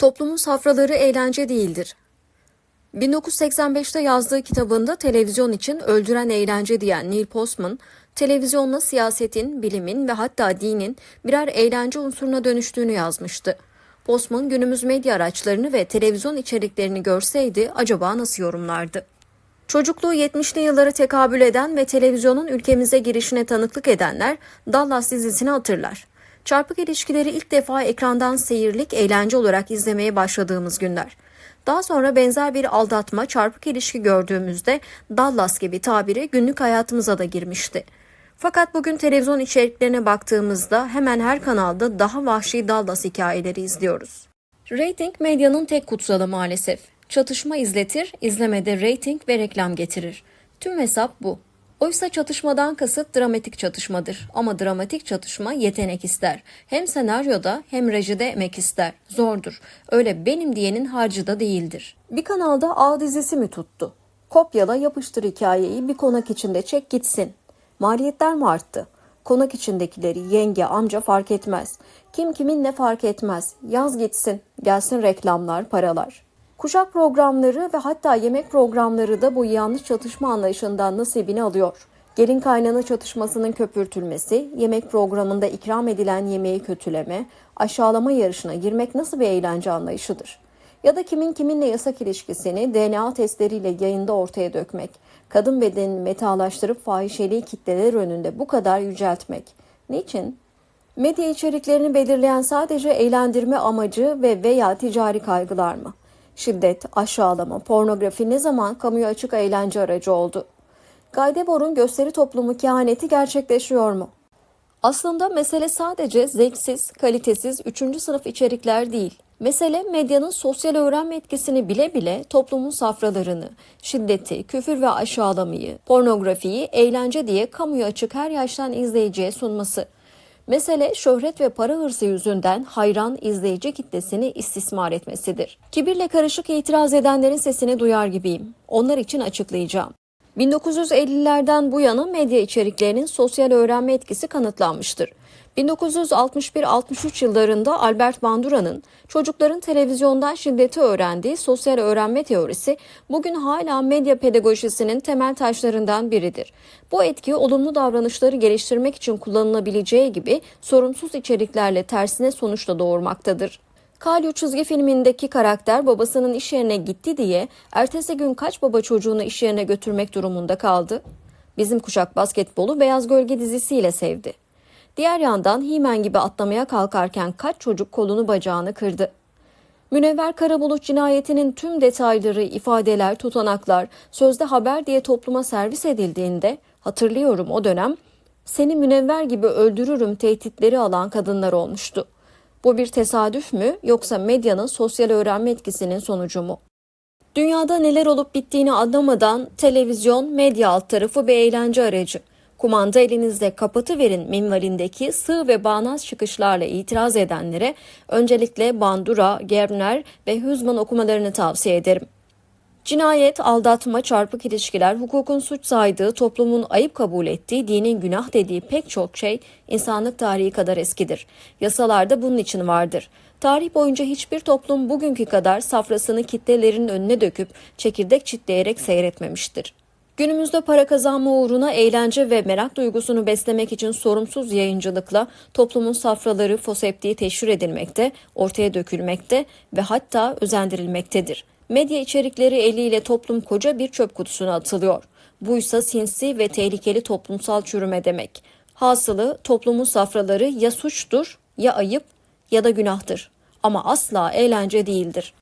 Toplumun safraları eğlence değildir. 1985'te yazdığı kitabında televizyon için öldüren eğlence diyen Neil Postman, televizyonla siyasetin, bilimin ve hatta dinin birer eğlence unsuruna dönüştüğünü yazmıştı. Postman günümüz medya araçlarını ve televizyon içeriklerini görseydi acaba nasıl yorumlardı? Çocukluğu 70'li yıllara tekabül eden ve televizyonun ülkemize girişine tanıklık edenler Dallas dizisini hatırlar. Çarpık ilişkileri ilk defa ekrandan seyirlik, eğlence olarak izlemeye başladığımız günler. Daha sonra benzer bir aldatma, çarpık ilişki gördüğümüzde Dallas gibi tabiri günlük hayatımıza da girmişti. Fakat bugün televizyon içeriklerine baktığımızda hemen her kanalda daha vahşi Dallas hikayeleri izliyoruz. Rating medyanın tek kutsalı maalesef. Çatışma izletir, izlemede rating ve reklam getirir. Tüm hesap bu. Oysa çatışmadan kasıt dramatik çatışmadır. Ama dramatik çatışma yetenek ister. Hem senaryoda hem rejide emek ister. Zordur. Öyle benim diyenin harcı da değildir. Bir kanalda A dizisi mi tuttu? Kopyala yapıştır hikayeyi bir konak içinde çek gitsin. Maliyetler mi arttı? Konak içindekileri yenge, amca fark etmez. Kim kimin ne fark etmez. Yaz gitsin. Gelsin reklamlar, paralar. Kuşak programları ve hatta yemek programları da bu yanlış çatışma anlayışından nasibini alıyor. Gelin kaynana çatışmasının köpürtülmesi, yemek programında ikram edilen yemeği kötüleme, aşağılama yarışına girmek nasıl bir eğlence anlayışıdır? Ya da kimin kiminle yasak ilişkisini DNA testleriyle yayında ortaya dökmek, kadın bedenini metalaştırıp fahişeliği kitleler önünde bu kadar yüceltmek. Niçin? Medya içeriklerini belirleyen sadece eğlendirme amacı ve veya ticari kaygılar mı? Şiddet, aşağılama, pornografi ne zaman kamuya açık eğlence aracı oldu? Gaydebor'un gösteri toplumu kehaneti gerçekleşiyor mu? Aslında mesele sadece zevksiz, kalitesiz, üçüncü sınıf içerikler değil. Mesele medyanın sosyal öğrenme etkisini bile bile toplumun safralarını, şiddeti, küfür ve aşağılamayı, pornografiyi eğlence diye kamuya açık her yaştan izleyiciye sunması. Mesele şöhret ve para hırsı yüzünden hayran izleyici kitlesini istismar etmesidir. Kibirle karışık itiraz edenlerin sesini duyar gibiyim. Onlar için açıklayacağım. 1950'lerden bu yana medya içeriklerinin sosyal öğrenme etkisi kanıtlanmıştır. 1961-63 yıllarında Albert Bandura'nın çocukların televizyondan şiddeti öğrendiği sosyal öğrenme teorisi bugün hala medya pedagojisinin temel taşlarından biridir. Bu etki olumlu davranışları geliştirmek için kullanılabileceği gibi sorumsuz içeriklerle tersine sonuçla doğurmaktadır. Kalyo çizgi filmindeki karakter babasının iş yerine gitti diye ertesi gün kaç baba çocuğunu iş yerine götürmek durumunda kaldı? Bizim kuşak basketbolu Beyaz Gölge dizisiyle sevdi. Diğer yandan Himen gibi atlamaya kalkarken kaç çocuk kolunu bacağını kırdı. Münevver Karabulut cinayetinin tüm detayları, ifadeler, tutanaklar sözde haber diye topluma servis edildiğinde hatırlıyorum o dönem seni münevver gibi öldürürüm tehditleri alan kadınlar olmuştu. Bu bir tesadüf mü yoksa medyanın sosyal öğrenme etkisinin sonucu mu? Dünyada neler olup bittiğini anlamadan televizyon, medya alt tarafı bir eğlence aracı. Kumanda elinizde kapatıverin minvalindeki sığ ve bağnaz çıkışlarla itiraz edenlere öncelikle Bandura, Gerbner ve Hüzman okumalarını tavsiye ederim. Cinayet, aldatma, çarpık ilişkiler, hukukun suç saydığı, toplumun ayıp kabul ettiği, dinin günah dediği pek çok şey insanlık tarihi kadar eskidir. Yasalarda bunun için vardır. Tarih boyunca hiçbir toplum bugünkü kadar safrasını kitlelerin önüne döküp çekirdek çitleyerek seyretmemiştir. Günümüzde para kazanma uğruna eğlence ve merak duygusunu beslemek için sorumsuz yayıncılıkla toplumun safraları foseptiği teşhir edilmekte, ortaya dökülmekte ve hatta özendirilmektedir. Medya içerikleri eliyle toplum koca bir çöp kutusuna atılıyor. Buysa sinsi ve tehlikeli toplumsal çürüme demek. Hasılı toplumun safraları ya suçtur, ya ayıp ya da günahtır. Ama asla eğlence değildir.